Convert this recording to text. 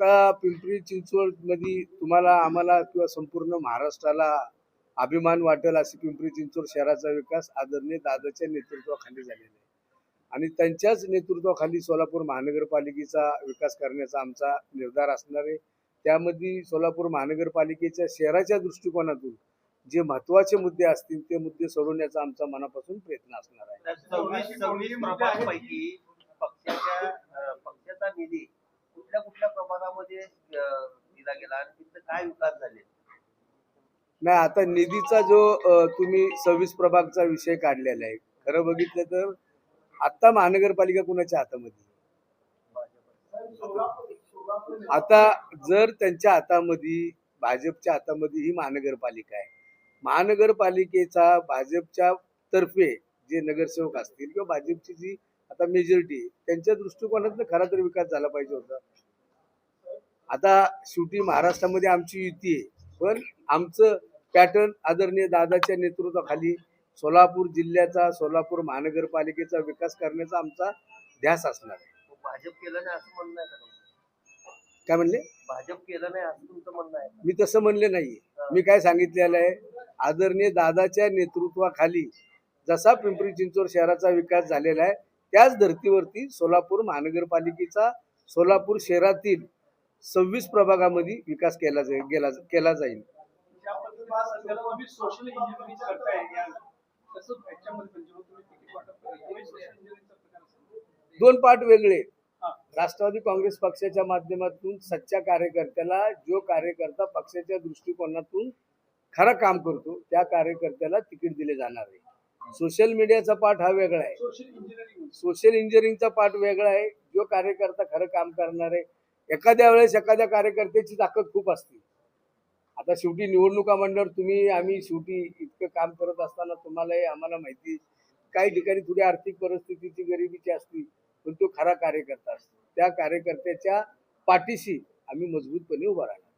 आता पिंपरी चिंचवडमध्ये तुम्हाला आम्हाला किंवा संपूर्ण महाराष्ट्राला अभिमान वाटेल अशी पिंपरी चिंचवड शहराचा विकास आदरणीय दादाच्या नेतृत्वाखाली झालेला आहे. आणि त्यांच्याच नेतृत्वाखाली सोलापूर महानगरपालिकेचा विकास करण्याचा आमचा निर्धार असणार आहे. त्यामध्ये सोलापूर महानगरपालिकेच्या शहराच्या दृष्टिकोनातून जे महत्त्वाचे मुद्दे असतील ते मुद्दे सोडवण्याचा आमचा मनापासून प्रयत्न असणार आहे तर सव्वीस सव्वीस प्रभागापैकी पक्षाच्या अं, पक्षाचा निधी कुठल्या कुठल्या प्रभागामध्ये घेतला गेला आणि तिथं काय विकास झाले? नाही आता निधीचा जो तुम्ही सव्वीस प्रभागचा विषय काढलेला आहे खरं बघितलं तर आता महानगरपालिका कुणाच्या हातामध्ये? आता जर त्यांच्या हातामध्ये भाजपच्या हातामध्ये ही महानगरपालिका आहे महानगरपालिकेचा भाजपच्या तर्फे जे नगरसेवक असतील किंवा भाजपची जी आता मेजॉरिटी त्यांच्या दृष्टिकोनातनं खरा तर विकास झाला पाहिजे होता. आता शेवटी महाराष्ट्रामध्ये आमची युती आहे. पण आमचं पॅटर्न आदरणीय दादाच्या नेतृत्वाखाली सोलापूर जिल्ह्याचा सोलापूर महानगरपालिकेचा विकास करण्याचा आमचा ध्यास असणार आहे. भाजप केलं नाही असं म्हणणं आहे? काय म्हणले? भाजप केलं नाही असं तुमचं म्हणणं आहे? मी तसं म्हणले नाही मी काय सांगितलेलं आहे? आदरणीय दादाच्या नेतृत्वाखाली जसा पिंपरी चिंचवड शहराचा विकास झालेला आहे त्याच धर्तीवरती सोलापूर महानगरपालिकेचा सोलापूर शहरातील सव्वीस प्रभागामध्ये विकास केला जाईल गेला केला जाईल. असेल. दोन पाठ वेगळे. राष्ट्रवादी काँग्रेस पक्षाच्या माध्यमातून सच्च्या कार्यकर्त्याला जो कार्यकर्ता पक्षाच्या दृष्टिकोनातून खरं काम करतो त्या कार्यकर्त्याला तिकीट दिले जाणार आहे. सोशल मीडियाचा पाठ हा वेगळा आहे. सोशल इंजिनिअरिंगचा पार्ट वेगळा आहे. जो कार्यकर्ता खरं काम करणार आहे एखाद्या वेळेस एखाद्या कार्यकर्त्याची ताकद खूप असते. आता शेवटी निवडणुका म्हणल्यावर तुम्ही आम्ही शेवटी इतकं काम करत असताना तुम्हालाही आम्हाला माहिती काही ठिकाणी थोडी आर्थिक परिस्थितीची गरिबीची असती पण तो खरा कार्यकर्ता असतो. त्या कार्यकर्त्याच्या पाठीशी आम्ही मजबूतपणे उभा राहणार.